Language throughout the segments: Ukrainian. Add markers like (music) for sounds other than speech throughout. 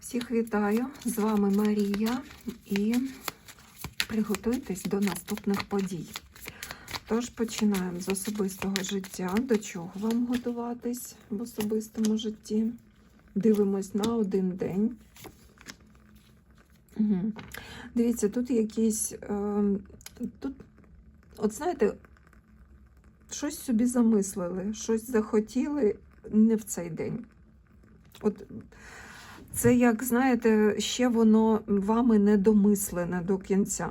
Всіх вітаю! З вами Марія і приготуйтесь до наступних подій. Тож починаємо з особистого життя. До чого вам готуватись в особистому житті? Дивимось на один день. Угу. Дивіться, тут якісь. Е, тут, от знаєте, щось собі замислили, щось захотіли не в цей день. От це, як знаєте, ще воно вами не домислене до кінця.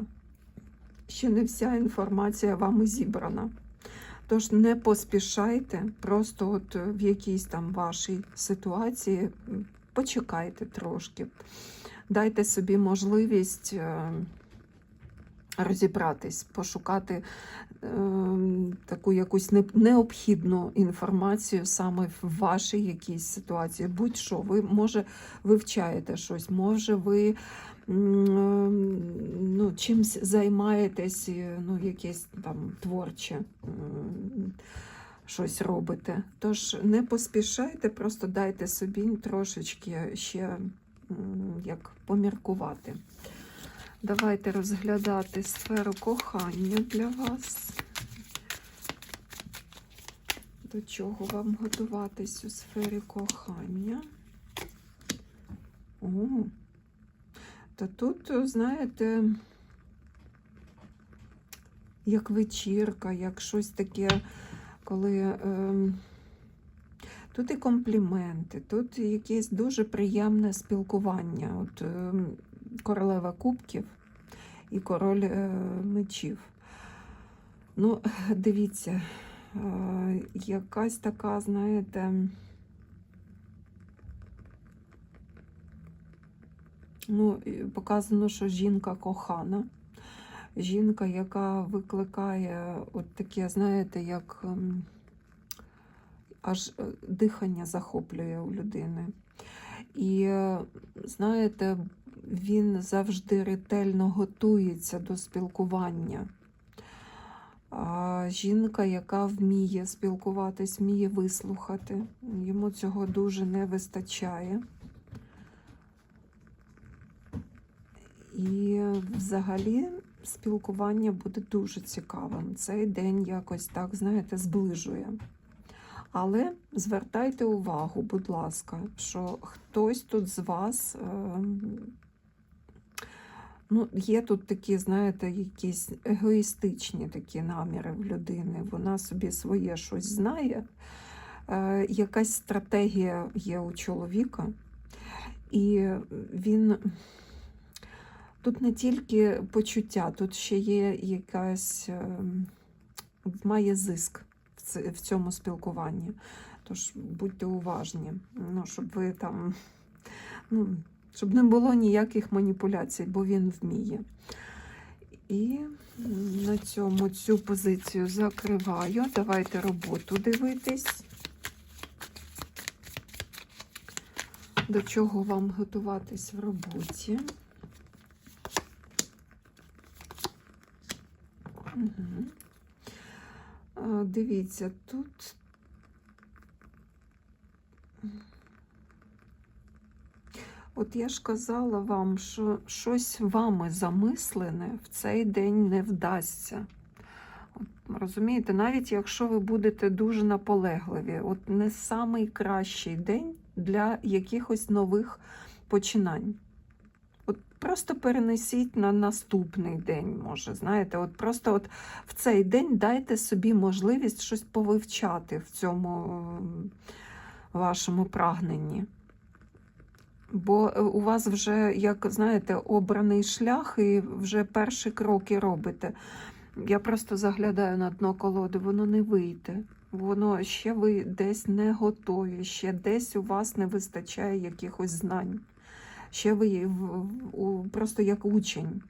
Ще не вся інформація вами зібрана. Тож не поспішайте, просто от в якійсь там вашій ситуації почекайте трошки. Дайте собі можливість е, розібратись, пошукати е, таку якусь необхідну інформацію саме в вашій якійсь ситуації. Будь-що, ви може вивчаєте щось, може ви ну, чимсь займаєтесь, ну, якесь там творче. Щось робите. Тож не поспішайте, просто дайте собі трошечки ще як поміркувати. Давайте розглядати сферу кохання для вас. До чого вам готуватись у сфері кохання? О, та тут, знаєте, як вечірка, як щось таке, коли. Е, Тут і компліменти, тут якесь дуже приємне спілкування. От е, королева кубків і король е, мечів. Ну, (laughs) дивіться, е, якась така, знаєте, ну, показано, що жінка кохана. Жінка, яка викликає от таке, знаєте, як аж дихання захоплює у людини. І, знаєте, він завжди ретельно готується до спілкування. Жінка, яка вміє спілкуватись, вміє вислухати, йому цього дуже не вистачає. І взагалі спілкування буде дуже цікавим. Цей день якось так, знаєте, зближує. Але звертайте увагу, будь ласка, що хтось тут з вас, ем, ну, є тут такі, знаєте, якісь егоїстичні такі наміри в людини. Вона собі своє щось знає. Е, якась стратегія є у чоловіка, і він. Тут не тільки почуття, тут ще є якась ем, має зиск в цьому спілкуванні. Тож будьте уважні, ну, щоб ви там, ну, щоб не було ніяких маніпуляцій, бо він вміє. І на цьому цю позицію закриваю. Давайте роботу дивитись. До чого вам готуватись в роботі? Угу. Дивіться, тут от я ж казала вам, що щось вами замислене в цей день не вдасться. От, Розумієте, навіть якщо ви будете дуже наполегливі, от не найкращий день для якихось нових починань. Просто перенесіть на наступний день, може, знаєте, от просто от в цей день дайте собі можливість щось повивчати в цьому вашому прагненні. Бо е, у вас вже, як знаєте, обраний шлях, і вже перші кроки робите. Я просто заглядаю на дно колоди, воно не вийде. Воно ще ви десь не готові, ще десь у вас не вистачає якихось знань ще ви просто як учень.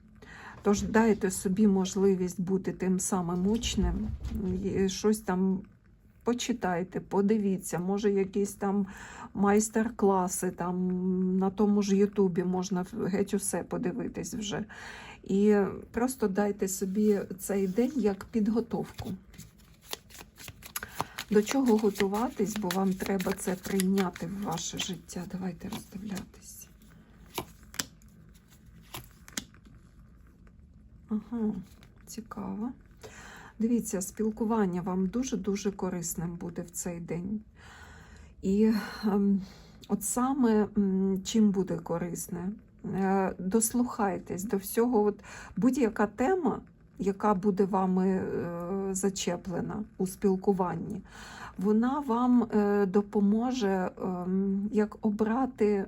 Тож дайте собі можливість бути тим самим учнем, щось там Почитайте, подивіться, може, якісь там майстер-класи, там на тому ж Ютубі можна геть усе подивитись вже. І просто дайте собі цей день як підготовку. До чого готуватись, бо вам треба це прийняти в ваше життя. Давайте роздивлятись. Ага, цікаво. Дивіться, спілкування вам дуже-дуже корисним буде в цей день. І ем, от саме чим буде корисне? Е, дослухайтесь до всього. Будь-яка тема, яка буде вами е, зачеплена у спілкуванні, вона вам е, допоможе ем, як обрати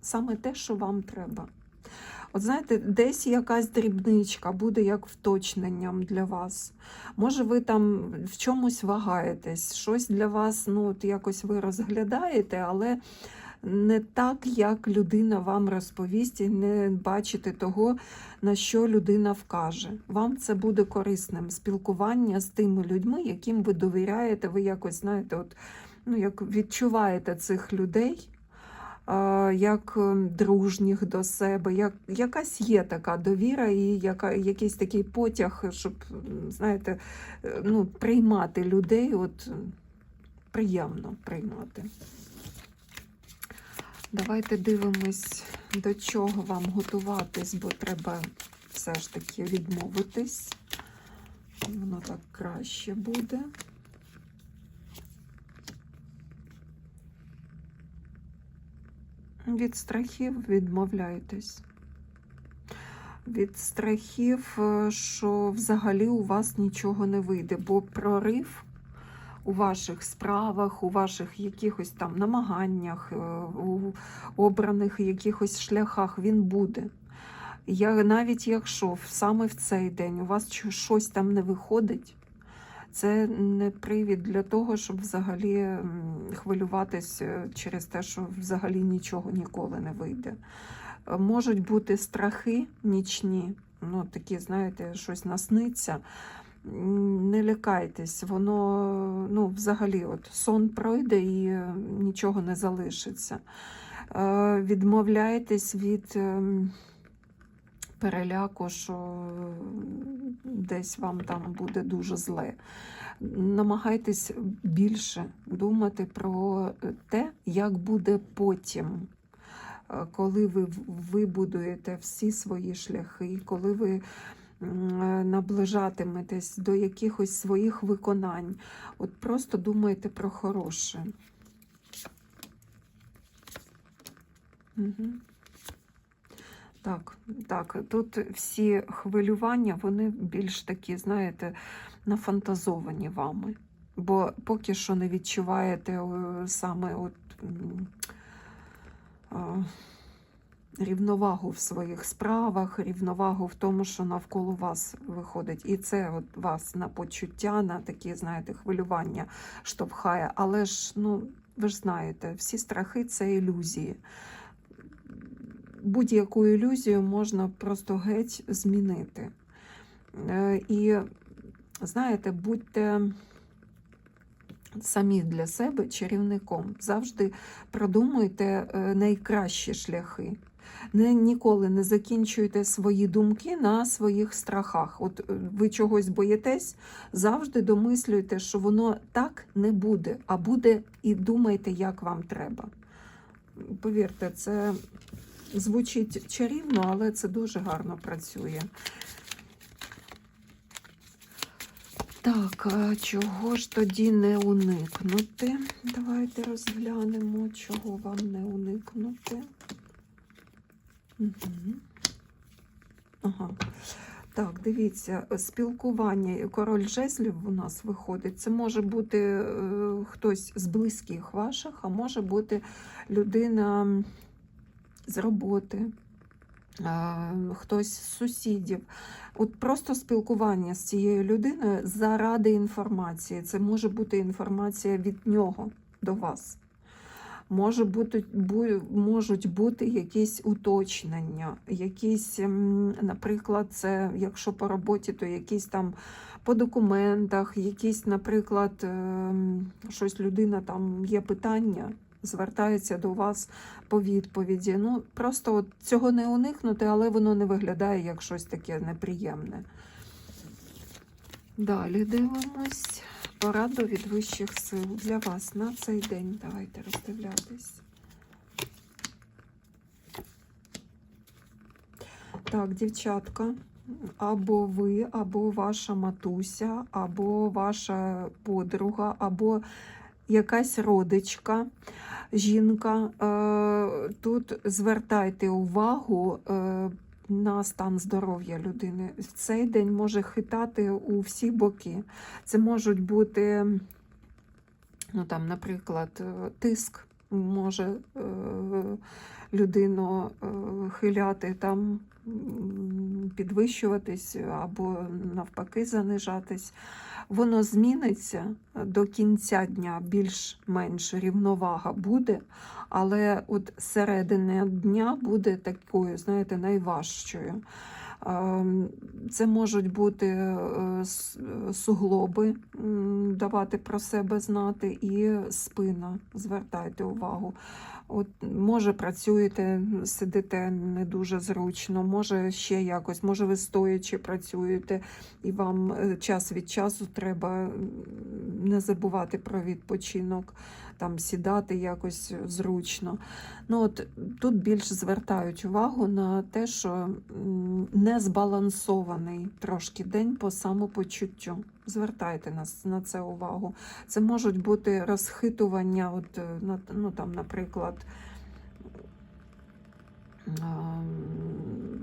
саме те, що вам треба. От знаєте, десь якась дрібничка буде як вточненням для вас. Може, ви там в чомусь вагаєтесь, щось для вас, ну, от якось ви розглядаєте, але не так, як людина вам розповість, і не бачите того, на що людина вкаже. Вам це буде корисним спілкування з тими людьми, яким ви довіряєте, ви якось знаєте, от, ну, як відчуваєте цих людей. Як е, дружніх до себе, як якась є така довіра і яка, якийсь такий потяг, щоб, знаєте, е, ну, приймати людей, от приємно приймати. Давайте дивимось, до чого вам готуватись, бо треба все ж таки відмовитись. Воно так краще буде. Від страхів відмовляйтесь. Від страхів, е, що взагалі у вас нічого не вийде, бо прорив у ваших справах, у ваших якихось там намаганнях, е, у обраних якихось шляхах він буде. Я, навіть якщо саме в цей день у вас щось там не виходить, це не привід для того, щоб взагалі м, хвилюватись е, через те, що взагалі нічого ніколи не вийде. Е, Можуть бути страхи нічні, ну такі, знаєте, щось насниться. Не лякайтесь, воно ну, взагалі от сон пройде і е, нічого не залишиться. Відмовляйтесь від ем, переляку, що десь вам там буде дуже зле. Намагайтесь більше думати про те, як буде потім. Е, Коли ви вибудуєте всі свої шляхи, коли ви е, наближатиметесь до якихось своїх виконань, от просто думайте про хороше. Угу. Так, так, тут всі хвилювання, вони більш такі, знаєте, нафантазовані вами. Бо поки що не відчуваєте е, саме от, рівновагу в своїх справах, рівновагу в тому, що навколо вас виходить. І це от вас на почуття, на такі, знаєте, хвилювання штовхає. Але ж, ну, ви ж знаєте, всі страхи це ілюзії будь-яку ілюзію можна просто геть змінити. Е, І знаєте, будьте самі для себе чарівником. Завжди продумуйте е, найкращі шляхи. Не, ніколи не закінчуйте свої думки на своїх страхах. От е, ви чогось боїтесь, завжди домислюйте, що воно так не буде, а буде і думайте, як вам треба. Повірте, це звучить чарівно, але це дуже гарно працює. Так, а чого ж тоді не уникнути? Давайте розглянемо, чого вам не уникнути. Угу. Ага. Так, дивіться, спілкування король жезлів у нас виходить. Це може бути е, хтось з близьких ваших, а може бути людина з роботи, е, хтось з сусідів. От просто спілкування з цією людиною заради інформації. Це може бути інформація від нього до вас. Може бути, бу- можуть бути якісь уточнення, якісь, наприклад, це якщо по роботі, то якісь там по документах, якісь, наприклад, ем, щось людина там є питання, звертається до вас по відповіді. Ну, просто от цього не уникнути, але воно не виглядає як щось таке неприємне. Далі дивимось. Пораду від вищих сил для вас на цей день. Давайте роздивлятись. Так, дівчатка, або ви, або ваша матуся, або ваша подруга, або якась родичка, жінка. Е, Тут звертайте увагу е, на стан здоров'я людини. В цей день може хитати у всі боки. Це можуть бути, ну там, наприклад, тиск може е, людину е, хиляти там. Підвищуватись або навпаки занижатись, воно зміниться до кінця дня, більш-менш рівновага буде, але от середина дня буде такою, знаєте, найважчою. Ем, Це можуть бути е, суглоби, давати про себе знати, і спина. Звертайте увагу. От, може, працюєте, сидите не дуже зручно, може ще якось, може, ви стоячи працюєте, і вам е, час від часу треба не забувати про відпочинок, там сідати якось зручно. Ну, от, тут більш звертають увагу на те, що м, не збалансований трошки день по самопочуттю. Звертайте на, с- на це увагу. Це можуть бути розхитування, от, е, ну, там, наприклад,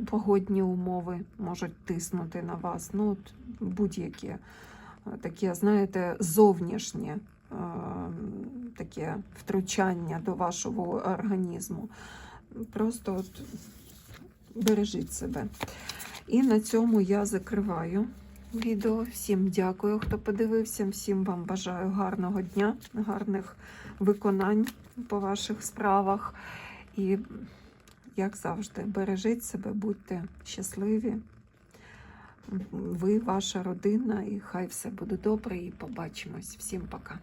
погодні умови можуть тиснути на вас. Ну, будь-які е, такі, знаєте, зовнішнє ем, таке втручання до вашого організму. Просто от бережіть себе. І на цьому я закриваю відео. Всім дякую, хто подивився. Всім вам бажаю гарного дня, гарних виконань по ваших справах. І, як завжди, бережіть себе, будьте щасливі. Ви, ваша родина, і хай все буде добре. І побачимось. Всім пока.